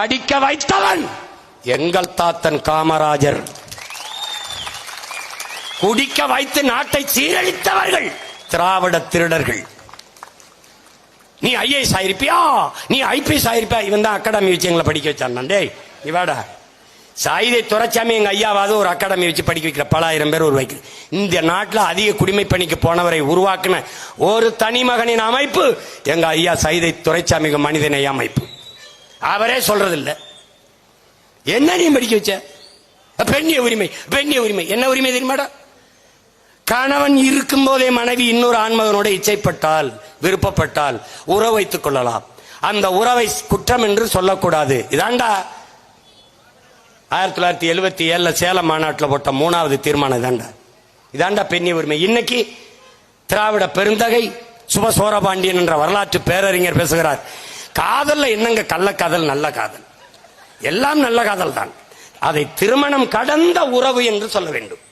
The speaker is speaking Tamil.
அடிக்க வைத்தவன். எங்கள் தாத்தன் காமராஜர். குடிக்க வைத்து நாட்டை சீரழித்தவர்கள். திராவிட திருடர்கள். நீ ஐஏஎஸ் ஆயிருப்பியா? நீ ஐபிஎஸ் ஆயிருப்பியா? இவன் தான் அகாடமி வச்சு எங்களை படிக்க வச்சான் டேய் நீ வாடா. சாயுதை துரைச்சாமி எங்க ஐயாவாவது ஒரு அகாடமி வச்சு படிக்க வைக்கிற பல ஆயிரம் பேர் உருவாக்கி. இந்த நாட்டில் அதிக குடிமை பணிக்கு போனவரை உருவாக்கின ஒரு தனி மகனின் அமைப்பு எங்க ஐயா சைதை துரைச்சாமிக்கு மனிதநேய அமைப்பு. அவரே சொல்றதில்ல. என்ன நீ படிக்க வச்ச? பெண்ணிய உரிமை பெண்ணிய உரிமை. என்ன உரிமை தெரியுமாடா? கணவன் இருக்கும் போதே மனைவி இன்னொரு ஆண்மகனோட இச்சைப்பட்டால் விருப்பப்பட்டால் உறவு வைத்துக் கொள்ளலாம். அந்த உறவை குற்றம் என்று சொல்லக்கூடாது. இதாண்டா. ஆயிரத்தி தொள்ளாயிரத்தி எழுபத்தி ஏழுல சேலம் மாநாட்டில் போட்ட மூணாவது தீர்மானம் இதாண்டா. இதாண்டா பெண்ணிய உரிமை. இன்னைக்கு திராவிட பெருந்தகை சுப சோரபாண்டியன் என்ற வரலாற்று பேரறிஞர் பேசுகிறார். காதல்ல என்னங்க கள்ளக்காதல் நல்ல காதல்? எல்லாம் நல்ல காதல் தான் அதை திருமணம் கடந்த உறவு என்று சொல்ல வேண்டும்.